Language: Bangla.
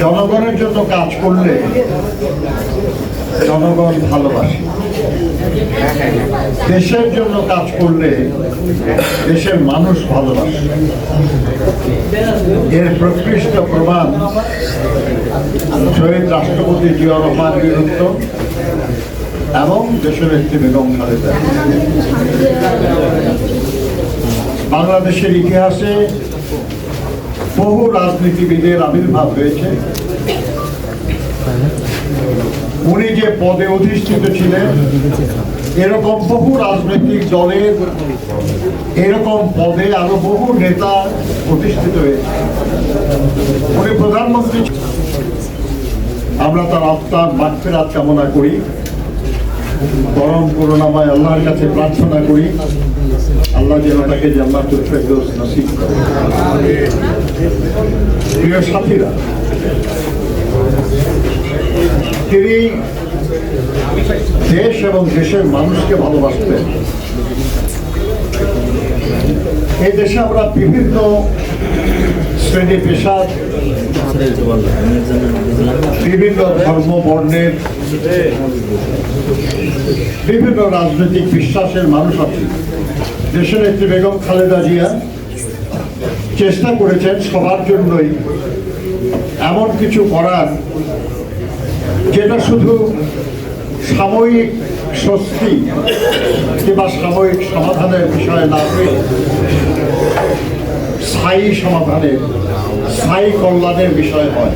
জনগণের জন্য কাজ করলে জনগণ ভালোবাসে। দেশের জন্য কাজ করলে দেশের মানুষ ভালোবাসে। এর প্রকৃষ্ট প্রমাণ শহীদ রাষ্ট্রপতি জিয়া রহমান বীরত্ব এবং দেশের একটি বেগম খালেদা বাংলাদেশের ইতিহাসে বহু রাজনীতিবিদের আবির্ভাব হয়েছে। উনি যে পদে অধিষ্ঠিত ছিলেন, এরকম বহু রাজনৈতিক দলের এরকম পদে আরও বহু নেতা প্রতিষ্ঠিত হয়েছে। উনি প্রধানমন্ত্রী আমরা তার আত্মার মাগফিরাত কামনা করি। পরম করুণাময় আল্লাহর কাছে প্রার্থনা করি। আল্লাহ যেন তাকে জান্নাতুল ফেরদৌস নসিব করে। প্রিয় সাথীরা, তিনি দেশ এবং দেশের মানুষকে ভালোবাসতেন। এই দেশে আমরা বিভিন্ন শ্রেণি পেশার, বিভিন্ন ধর্ম, বর্ণের, বিভিন্ন রাজনৈতিক বিশ্বাসের মানুষ আছে। একটি বেগম খালেদা জিয়া চেষ্টা করেছেন সবার জন্যই এমন কিছু করার যেটা শুধু সাময়িক স্বস্তি কিংবা সাময়িক সমাধানের বিষয় না হয়ে স্থায়ী সমাধানের, স্থায়ী কল্যাণের বিষয় হয়